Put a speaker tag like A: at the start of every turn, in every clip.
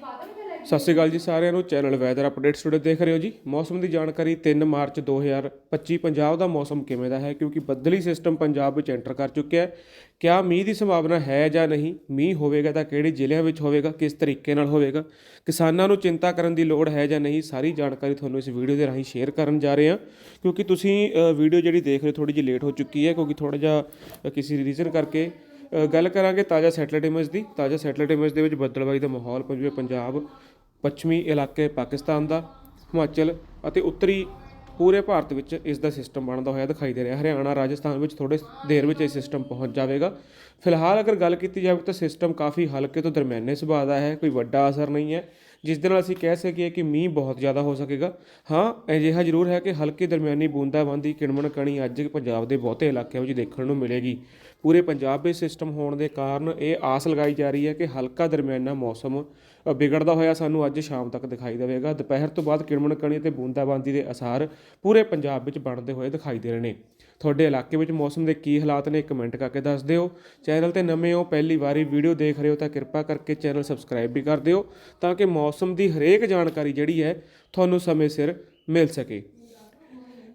A: ਸਤਿ ਸ਼੍ਰੀ ਅਕਾਲ ਜੀ ਸਾਰਿਆਂ ਨੂੰ। ਚੈਨਲ ਵੈਦਰ ਅਪਡੇਟ ਸਟੂਡੀਓ ਦੇਖ ਰਹੇ ਹੋ ਜੀ। ਮੌਸਮ ਦੀ ਜਾਣਕਾਰੀ 3 ਮਾਰਚ 2025 ਪੰਜਾਬ ਦਾ ਮੌਸਮ ਕਿਵੇਂ ਦਾ ਹੈ, ਕਿਉਂਕਿ ਬੱਦਲੀ ਸਿਸਟਮ ਪੰਜਾਬ ਵਿੱਚ ਐਂਟਰ ਕਰ ਚੁੱਕਿਆ ਹੈ। ਕਿਆ ਮੀਂਹ ਦੀ ਸੰਭਾਵਨਾ ਹੈ ਜਾਂ ਨਹੀਂ? ਮੀਂਹ ਹੋਵੇਗਾ ਤਾਂ ਕਿਹੜੇ ਜ਼ਿਲ੍ਹਿਆਂ ਵਿੱਚ ਹੋਵੇਗਾ, ਕਿਸ ਤਰੀਕੇ ਨਾਲ ਹੋਵੇਗਾ? ਕਿਸਾਨਾਂ ਨੂੰ ਚਿੰਤਾ ਕਰਨ ਦੀ ਲੋੜ ਹੈ ਜਾਂ ਨਹੀਂ? ਸਾਰੀ ਜਾਣਕਾਰੀ ਤੁਹਾਨੂੰ ਇਸ ਵੀਡੀਓ ਦੇ ਰਾਹੀਂ ਸ਼ੇਅਰ ਕਰਨ ਜਾ ਰਹੇ ਹਾਂ। ਕਿਉਂਕਿ ਤੁਸੀਂ ਵੀਡੀਓ ਜਿਹੜੀ ਦੇਖ ਰਹੇ ਹੋ ਥੋੜੀ ਜਿਹੀ ਲੇਟ ਹੋ ਚੁੱਕੀ ਹੈ, ਕਿਉਂਕਿ ਥੋੜਾ ਜਿਹਾ ਕਿਸੇ ਰੀਜ਼ਨ ਕਰਕੇ ਗੱਲ ਕਰਾਂਗੇ ਤਾਜ਼ਾ ਸੈਟਲਾਈਟ ਇਮੇਜ ਦੀ। ਤਾਜ਼ਾ ਸੈਟਲਾਈਟ ਇਮੇਜ ਦੇ ਵਿੱਚ ਬੱਦਲਬਾਈ ਦਾ ਮਾਹੌਲ ਜਿਵੇਂ ਪੰਜਾਬ, ਪੱਛਮੀ ਇਲਾਕੇ ਪਾਕਿਸਤਾਨ ਦਾ, ਹਿਮਾਚਲ ਅਤੇ ਉੱਤਰੀ ਪੂਰੇ ਭਾਰਤ ਵਿੱਚ ਇਸ ਦਾ ਸਿਸਟਮ ਬਣਦਾ ਹੋਇਆ ਦਿਖਾਈ ਦੇ ਰਿਹਾ। ਹਰਿਆਣਾ, ਰਾਜਸਥਾਨ ਵਿੱਚ ਥੋੜੇ ਦੇਰ ਵਿੱਚ ਇਹ ਸਿਸਟਮ ਪਹੁੰਚ ਜਾਵੇਗਾ। ਫਿਲਹਾਲ ਅਗਰ ਗੱਲ ਕੀਤੀ ਜਾਵੇ ਤਾਂ ਸਿਸਟਮ ਕਾਫੀ ਹਲਕੇ ਤੋਂ ਦਰਮਿਆਨੇ ਸੁਭਾਅ ਦਾ ਹੈ, ਕੋਈ ਵੱਡਾ ਅਸਰ ਨਹੀਂ ਹੈ। ਜਿਸ ਦੇ ਨਾਲ ਅਸੀਂ ਕਹਿ ਸਕੀਏ ਕਿ ਮੀਂਹ ਬਹੁਤ ਜ਼ਿਆਦਾ ਹੋ ਸਕੇਗਾ। ਹਾਂ, ਅਜਿਹਾ ਜ਼ਰੂਰ ਹੈ ਕਿ ਹਲਕੀ ਦਰਮਿਆਨੀ ਬੂੰਦਾਬਾਂਦੀ ਕਿਣਮਣ ਕਣੀ ਅੱਜ ਪੰਜਾਬ ਦੇ ਬਹੁਤੇ ਇਲਾਕਿਆਂ ਵਿੱਚ ਦੇਖਣ ਨੂੰ ਮਿਲੇਗੀ। ਪੂਰੇ ਪੰਜਾਬ ਵਿੱਚ ਸਿਸਟਮ ਹੋਣ ਦੇ ਕਾਰਨ ਇਹ ਆਸ ਲਗਾਈ ਜਾ ਰਹੀ ਹੈ ਕਿ ਹਲਕਾ ਦਰਮਿਆਨਾ ਮੌਸਮ ਵਿਗੜਦਾ ਹੋਇਆ ਸਾਨੂੰ ਅੱਜ ਸ਼ਾਮ ਤੱਕ ਦਿਖਾਈ ਦੇਵੇਗਾ। ਦੁਪਹਿਰ ਤੋਂ ਬਾਅਦ ਕਿਣਮਣ ਕਣੀ ਤੇ ਬੂੰਦਾਬਾਂਦੀ ਦੇ ਅਸਾਰ ਪੂਰੇ ਪੰਜਾਬ ਵਿੱਚ ਬਣਦੇ ਹੋਏ ਦਿਖਾਈ ਦੇ ਰਹੇ ਨੇ। ਤੁਹਾਡੇ ਇਲਾਕੇ ਵਿੱਚ ਮੌਸਮ ਦੇ ਕੀ ਹਾਲਾਤ ਨੇ, ਕਮੈਂਟ ਕਰਕੇ ਦੱਸ ਦਿਓ। ਚੈਨਲ ਤੇ ਨਵੇਂ ਹੋ, ਪਹਿਲੀ ਵਾਰੀ ਵੀਡੀਓ ਦੇਖ ਰਹੇ ਹੋ ਤਾਂ ਕਿਰਪਾ ਕਰਕੇ ਚੈਨਲ ਸਬਸਕ੍ਰਾਈਬ ਵੀ ਕਰ ਦਿਓ ਤਾਂ ਕਿ ਮੌਸਮ ਦੀ ਹਰੇਕ ਜਾਣਕਾਰੀ ਜਿਹੜੀ ਹੈ ਤੁਹਾਨੂੰ ਸਮੇਂ ਸਿਰ ਮਿਲ ਸਕੇ।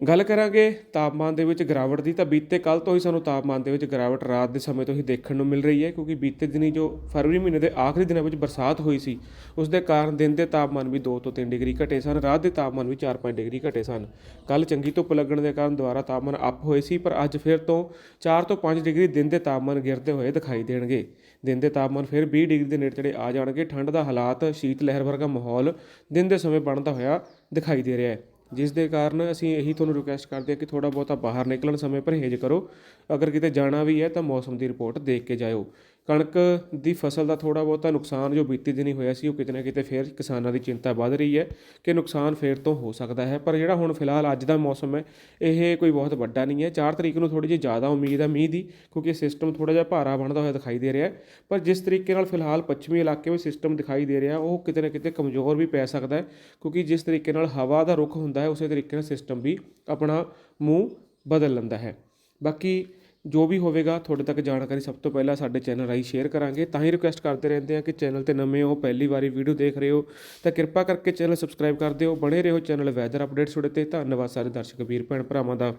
A: ਗੱਲ ਕਰਾਂਗੇ ਤਾਪਮਾਨ ਦੇ ਵਿੱਚ ਗਿਰਾਵਟ ਦੀ, ਤਾਂ ਬੀਤੇ ਕੱਲ ਤੋਂ ਹੀ ਸਾਨੂੰ ਤਾਪਮਾਨ ਦੇ ਵਿੱਚ ਗਿਰਾਵਟ ਰਾਤ ਦੇ ਸਮੇਂ ਤੋਂ ਹੀ ਦੇਖਣ ਨੂੰ ਮਿਲ ਰਹੀ ਹੈ, ਕਿਉਂਕਿ ਬੀਤੇ ਦਿਨੀ ਜੋ ਫਰਵਰੀ ਮਹੀਨੇ ਦੇ ਆਖਰੀ ਦਿਨਾਂ ਵਿੱਚ ਬਰਸਾਤ ਹੋਈ ਸੀ, ਉਸ ਦੇ ਕਾਰਨ ਦਿਨ ਦੇ ਤਾਪਮਾਨ ਵੀ 2 ਤੋਂ 3 ਡਿਗਰੀ ਘਟੇ ਸਨ, ਰਾਤ ਦੇ ਤਾਪਮਾਨ ਵੀ 4-5 ਡਿਗਰੀ ਘਟੇ ਸਨ। ਕੱਲ ਚੰਗੀ ਧੁੱਪ ਲੱਗਣ ਦੇ ਕਾਰਨ ਦੁਬਾਰਾ ਤਾਪਮਾਨ ਅਪ ਹੋਏ ਸੀ, ਪਰ ਅੱਜ ਫਿਰ ਤੋਂ 4 ਤੋਂ 5 ਡਿਗਰੀ ਦਿਨ ਦੇ ਤਾਪਮਾਨ ਗਿਰਦੇ ਹੋਏ ਦਿਖਾਈ ਦੇਣਗੇ। ਦਿਨ ਦੇ ਤਾਪਮਾਨ ਫਿਰ 20 ਡਿਗਰੀ ਦੇ ਨੇੜੇ ਤੇੜੇ ਆ ਜਾਣਗੇ ਠੰਡ ਦਾ ਹਾਲਾਤ ਸ਼ੀਤ ਲਹਿਰ ਵਰਗਾ ਮਾਹੌਲ ਦਿਨ ਦੇ ਸਮੇਂ ਬਣਦਾ ਹੋਇਆ ਦਿਖਾਈ ਦੇ ਰਿਹਾ ਹੈ। ਜਿਸ ਦੇ ਕਾਰਨ ਅਸੀਂ ਇਹੀ ਤੁਹਾਨੂੰ ਰਿਕੁਐਸਟ ਕਰਦੇ ਹਾਂ ਕਿ ਥੋੜਾ ਬਹੁਤਾ ਬਾਹਰ ਨਿਕਲਣ ਸਮੇਂ ਪਰਹੇਜ਼ ਕਰੋ। ਅਗਰ ਕਿਤੇ ਜਾਣਾ ਵੀ ਹੈ ਤਾਂ ਮੌਸਮ ਦੀ ਰਿਪੋਰਟ ਦੇਖ ਕੇ ਜਾਇਓ। ਕਣਕ ਦੀ ਫਸਲ ਦਾ ਥੋੜਾ ਬਹੁਤਾ ਨੁਕਸਾਨ ਜੋ ਬੀਤੀ ਦਿਨੀ ਹੋਇਆ ਸੀ, ਉਹ ਕਿਤੇ ਨਾ ਕਿਤੇ ਫੇਰ ਕਿਸਾਨਾਂ ਦੀ ਚਿੰਤਾ ਵੱਧ ਰਹੀ ਹੈ ਕਿ ਨੁਕਸਾਨ ਫੇਰ ਤੋਂ ਹੋ ਸਕਦਾ ਹੈ। ਪਰ ਜਿਹੜਾ ਹੁਣ ਫਿਲਹਾਲ ਅੱਜ ਦਾ ਮੌਸਮ ਹੈ, ਇਹ ਕੋਈ ਬਹੁਤ ਵੱਡਾ ਨਹੀਂ ਹੈ। 4 ਤਰੀਕ ਨੂੰ ਥੋੜੀ ਜਿਹੀ ਜ਼ਿਆਦਾ ਉਮੀਦ ਹੈ ਮੀਂਹ ਦੀ, ਕਿਉਂਕਿ ਸਿਸਟਮ ਥੋੜਾ ਜਿਹਾ ਭਾਰਾ ਬਣਦਾ ਹੋਇਆ ਦਿਖਾਈ ਦੇ ਰਿਹਾ ਪਰ ਜਿਸ ਤਰੀਕੇ ਨਾਲ ਫਿਲਹਾਲ ਪੱਛਮੀ ਇਲਾਕੇ ਵਿੱਚ ਸਿਸਟਮ ਦਿਖਾਈ ਦੇ ਰਿਹਾ, ਉਹ ਕਿਤੇ ਨਾ ਕਿਤੇ ਕਮਜ਼ੋਰ ਵੀ ਪੈ ਸਕਦਾ ਹੈ, ਕਿਉਂਕਿ ਜਿਸ ਤਰੀਕੇ ਨਾਲ ਹਵਾ ਦਾ ਰੁਖ ਹੁੰਦਾ ਹੈ, ਉਸੇ ਤਰੀਕੇ ਨਾਲ ਸਿਸਟਮ ਵੀ ਆਪਣਾ ਮੂੰਹ ਬਦਲ ਲੈਂਦਾ ਹੈ। ਬਾਕੀ ਜੋ ਵੀ ਹੋਵੇਗਾ, ਤੁਹਾਡੇ ਤੱਕ ਜਾਣਕਾਰੀ ਸਭ ਤੋਂ ਪਹਿਲਾਂ ਸਾਡੇ ਚੈਨਲ ਰਾਹੀਂ ਸ਼ੇਅਰ ਕਰਾਂਗੇ। ਤਾਂ ਹੀ ਰਿਕੁਐਸਟ ਕਰਦੇ ਰਹਿੰਦੇ ਹਾਂ ਕਿ ਚੈਨਲ ਤੇ ਨਵੇਂ ਹੋ, ਪਹਿਲੀ ਵਾਰੀ ਵੀਡੀਓ ਦੇਖ ਰਹੇ ਹੋ, ਤਾਂ ਕਿਰਪਾ ਕਰਕੇ ਚੈਨਲ ਸਬਸਕ੍ਰਾਈਬ ਕਰ ਦਿਓ। ਬਣੇ ਰਹੋ ਚੈਨਲ ਵੈਦਰ ਅਪਡੇਟਸ ਤੁਹਾਡੇ ਤੇ। ਧੰਨਵਾਦ ਸਾਰੇ ਦਰਸ਼ਕ, ਵੀਰ, ਭੈਣ, ਭਰਾਵਾਂ ਦਾ।